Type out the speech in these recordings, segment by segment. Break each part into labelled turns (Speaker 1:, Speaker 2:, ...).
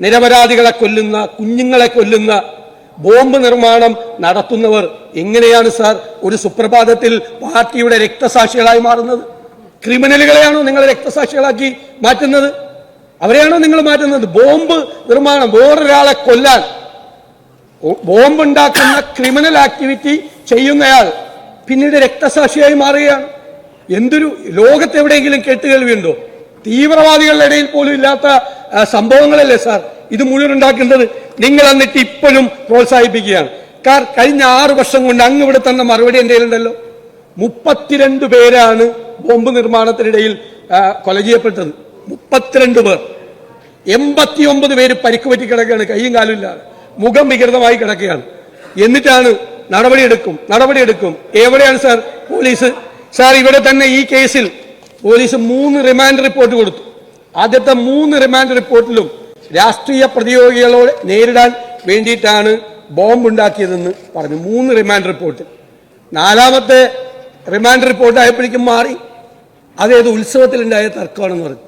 Speaker 1: നിരപരാധികളെ കൊല്ലുന്ന കുഞ്ഞുങ്ങളെ കൊല്ലുന്ന ബോംബ് നിർമ്മാണം നടത്തുന്നവർ എങ്ങനെയാണ് സാർ ഒരു സുപ്രഭാതത്തിൽ പാർട്ടിയുടെ രക്തസാക്ഷികളായി മാറുന്നത്? ക്രിമിനലുകളെയാണോ നിങ്ങൾ രക്തസാക്ഷികളാക്കി മാറ്റുന്നത്? അവരെയാണോ നിങ്ങൾ മാറ്റുന്നത്? ബോംബ് നിർമ്മാണം വേറൊരാളെ കൊല്ലാൻ. ബോംബ് ഉണ്ടാക്കുന്ന ക്രിമിനൽ ആക്ടിവിറ്റി ചെയ്യുന്നയാൾ പിന്നീട് രക്തസാക്ഷിയായി മാറുകയാണ്. എന്തൊരു ലോകത്ത് എവിടെയെങ്കിലും കേട്ടുകേൾവിയുണ്ടോ? തീവ്രവാദികളുടെ ഇടയിൽ പോലും ഇല്ലാത്ത സംഭവങ്ങളല്ലേ സാർ? ഇത് മുഴുവൻ ഉണ്ടാക്കുന്നത് നിങ്ങൾ എന്നിട്ട് ഇപ്പോഴും പ്രോത്സാഹിപ്പിക്കുകയാണ്. കാർ കഴിഞ്ഞ ആറു വർഷം കൊണ്ട് അങ്ങ് ഇവിടെ തന്ന മറുപടി എന്റെ ഉണ്ടല്ലോ മുപ്പത്തിരണ്ട് പേരാണ് ബോംബ് നിർമ്മാണത്തിനിടയിൽ കൊല ചെയ്യപ്പെട്ടത്. മുപ്പത്തിരണ്ട് പേർ. എൺപത്തിയൊമ്പത് പേര് പരിക്ക് പറ്റി കിടക്കുകയാണ് കൈയും കാലും ഇല്ലാതെ. മുഖം വികൃതമായി കിടക്കുകയാണ്. എന്നിട്ടാണ് നടപടിയെടുക്കും നടപടിയെടുക്കും. എവിടെയാണ് സാർ? പോലീസ്. സാർ ഇവിടെ തന്നെ ഈ കേസിൽ പോലീസ് മൂന്ന് റിമാൻഡ് റിപ്പോർട്ട് കൊടുത്തു. ആദ്യത്തെ മൂന്ന് റിമാൻഡ് റിപ്പോർട്ടിലും രാഷ്ട്രീയ പ്രതിയോഗികളോട് നേരിടാൻ വേണ്ടിയിട്ടാണ് ബോംബ് ഉണ്ടാക്കിയതെന്ന് പറഞ്ഞു. മൂന്ന് റിമാൻഡ് റിപ്പോർട്ട്. നാലാമത്തെ റിമാൻഡ് റിപ്പോർട്ട് ആയപ്പോഴേക്കും മാറി. അതേത് ഉത്സവത്തിലുണ്ടായ തർക്കമാണെന്ന് പറഞ്ഞു.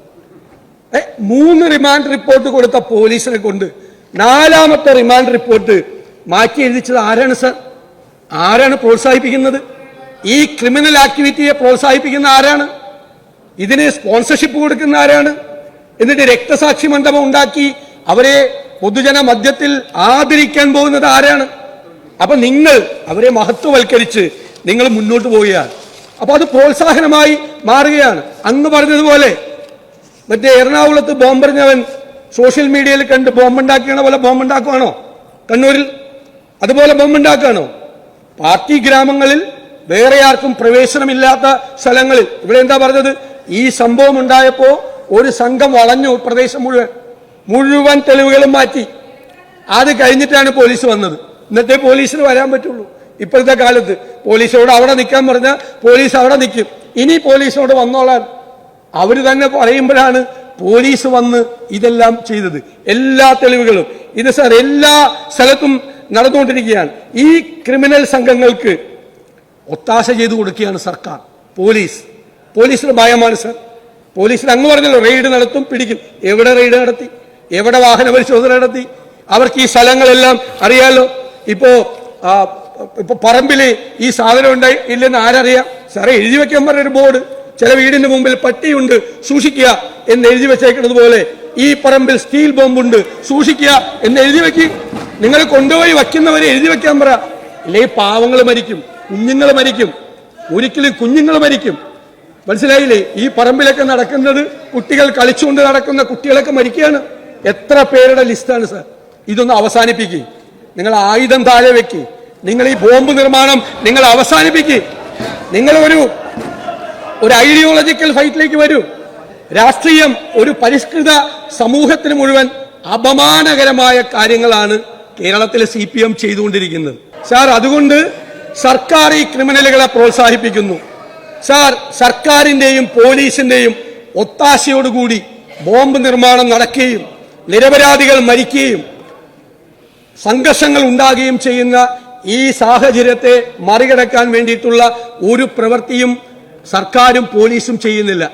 Speaker 1: ഏ, മൂന്ന് റിമാൻഡ് റിപ്പോർട്ട് കൊടുത്ത പോലീസിനെ കൊണ്ട് നാലാമത്തെ റിമാൻഡ് റിപ്പോർട്ട് മാറ്റി എഴുതിച്ചത് ആരാണ് സർ? ആരാണ് പ്രോത്സാഹിപ്പിക്കുന്നത്? ഈ ക്രിമിനൽ ആക്ടിവിറ്റിയെ പ്രോത്സാഹിപ്പിക്കുന്ന ആരാണ്? ഇതിന് സ്പോൺസർഷിപ്പ് കൊടുക്കുന്ന ആരാണ്? എന്നിട്ട് രക്തസാക്ഷി മണ്ഡപം ഉണ്ടാക്കി അവരെ പൊതുജന മധ്യത്തിൽ ആദരിക്കാൻ പോകുന്നത് ആരാണ്? അപ്പൊ നിങ്ങൾ അവരെ മഹത്വവൽക്കരിച്ച് നിങ്ങൾ മുന്നോട്ട് പോവുകയാണ്. അപ്പൊ അത് പ്രോത്സാഹനമായി മാറുകയാണ്. അങ്ങ് പറഞ്ഞതുപോലെ മറ്റേ എറണാകുളത്ത് ബോംബെറിഞ്ഞവൻ സോഷ്യൽ മീഡിയയിൽ കണ്ട് ബോംബുണ്ടാക്കിയണ പോലെ ബോംബുണ്ടാക്കുവാണോ? കണ്ണൂരിൽ. അതുപോലെ ബോംബുണ്ടാക്കുകയാണോ പാർട്ടി ഗ്രാമങ്ങളിൽ വേറെ ആർക്കും പ്രവേശനമില്ലാത്ത സ്ഥലങ്ങളിൽ. ഇവിടെ എന്താ പറഞ്ഞത്? ഈ സംഭവം ഉണ്ടായപ്പോ ഒരു സംഘം വളഞ്ഞു പ്രദേശം മുഴുവൻ. മുഴുവൻ തെളിവുകളും മാറ്റി. അത് കഴിഞ്ഞിട്ടാണ് പോലീസ് വന്നത്. ഇന്നത്തെ പോലീസിന് വരാൻ പറ്റുള്ളൂ. ഇപ്പോഴത്തെ കാലത്ത് പോലീസോട് അവിടെ നിൽക്കാൻ പറഞ്ഞാൽ പോലീസ് അവിടെ നിൽക്കും. ഇനി പോലീസിനോട് വന്നോളാൻ. അവർ തന്നെ പറയുമ്പോഴാണ് പോലീസ് വന്ന് ഇതെല്ലാം ചെയ്തത്. എല്ലാ തെളിവുകളും. ഇത് സാർ എല്ലാ സ്ഥലത്തും നടന്നുകൊണ്ടിരിക്കുകയാണ്. ഈ ക്രിമിനൽ സംഘങ്ങൾക്ക് ഒത്താശ ചെയ്തു കൊടുക്കുകയാണ് സർക്കാർ പോലീസ്. പോലീസിന് ഭയമാണ് സർ. പോലീസിന് അങ്ങ് പറഞ്ഞല്ലോ റെയ്ഡ് നടത്തും പിടിക്കും. എവിടെ റെയ്ഡ് നടത്തി? എവിടെ വാഹന പരിശോധന നടത്തി? അവർക്ക് ഈ സ്ഥലങ്ങളെല്ലാം അറിയാലോ? ഇപ്പോ ഇപ്പൊ പറമ്പിൽ ഈ സാധനം ഉണ്ടായി ഇല്ലെന്ന് ആരറിയാം? സാറേ എഴുതി വെക്കാൻ പറഞ്ഞൊരു ബോർഡ്. ചില വീടിന്റെ മുമ്പിൽ പട്ടിയുണ്ട് സൂക്ഷിക്കുക എന്ന് എഴുതി വെച്ചേക്കുന്നത് പോലെ. ഈ പറമ്പിൽ സ്റ്റീൽ ബോംബുണ്ട് സൂക്ഷിക്കുക എന്ന് എഴുതി വെക്കി. നിങ്ങൾ കൊണ്ടുപോയി വയ്ക്കുന്നവരെ എഴുതി വെക്കാൻ പറ. ഇല്ലേ പാവങ്ങൾ മരിക്കും കുഞ്ഞുങ്ങൾ മരിക്കും. ഒരിക്കലും കുഞ്ഞുങ്ങൾ മരിക്കും. മനസ്സിലായില്ലേ? ഈ പറമ്പിലൊക്കെ നടക്കുന്നത് കുട്ടികൾ കളിച്ചുകൊണ്ട് നടക്കുന്ന കുട്ടികളൊക്കെ മരിക്കുകയാണ്. എത്ര പേരുടെ ലിസ്റ്റാണ് സാർ? ഇതൊന്ന് അവസാനിപ്പിക്കുക നിങ്ങൾ ആയുധം താഴെ വെക്കി. നിങ്ങൾ ഈ ബോംബ് നിർമ്മാണം നിങ്ങൾ അവസാനിപ്പിക്കുക നിങ്ങൾ ഒരു ഒരു ഐഡിയോളജിക്കൽ ഫൈറ്റിലേക്ക് വരൂ. രാഷ്ട്രീയം ഒരു പരിഷ്കൃത സമൂഹത്തിന് മുഴുവൻ അപമാനകരമായ കാര്യങ്ങളാണ് കേരളത്തിലെ സി പി എം ചെയ്തുകൊണ്ടിരിക്കുന്നത്. സാർ അതുകൊണ്ട് സർക്കാർ ഈ ക്രിമിനലുകളെ പ്രോത്സാഹിപ്പിക്കുന്നു. സാർ സർക്കാരിന്റെയും പോലീസിന്റെയും ഒത്താശയോടുകൂടി ബോംബ് നിർമ്മാണം നടക്കുകയും നിരപരാധികൾ മരിക്കുകയും സംഘർഷങ്ങൾ ഉണ്ടാകുകയും ചെയ്യുന്ന ഈ സാഹചര്യത്തെ മറികടക്കാൻ വേണ്ടിയിട്ടുള്ള ഒരു പ്രവൃത്തിയും സർക്കാരും പോലീസും ചെയ്യുന്നില്ല.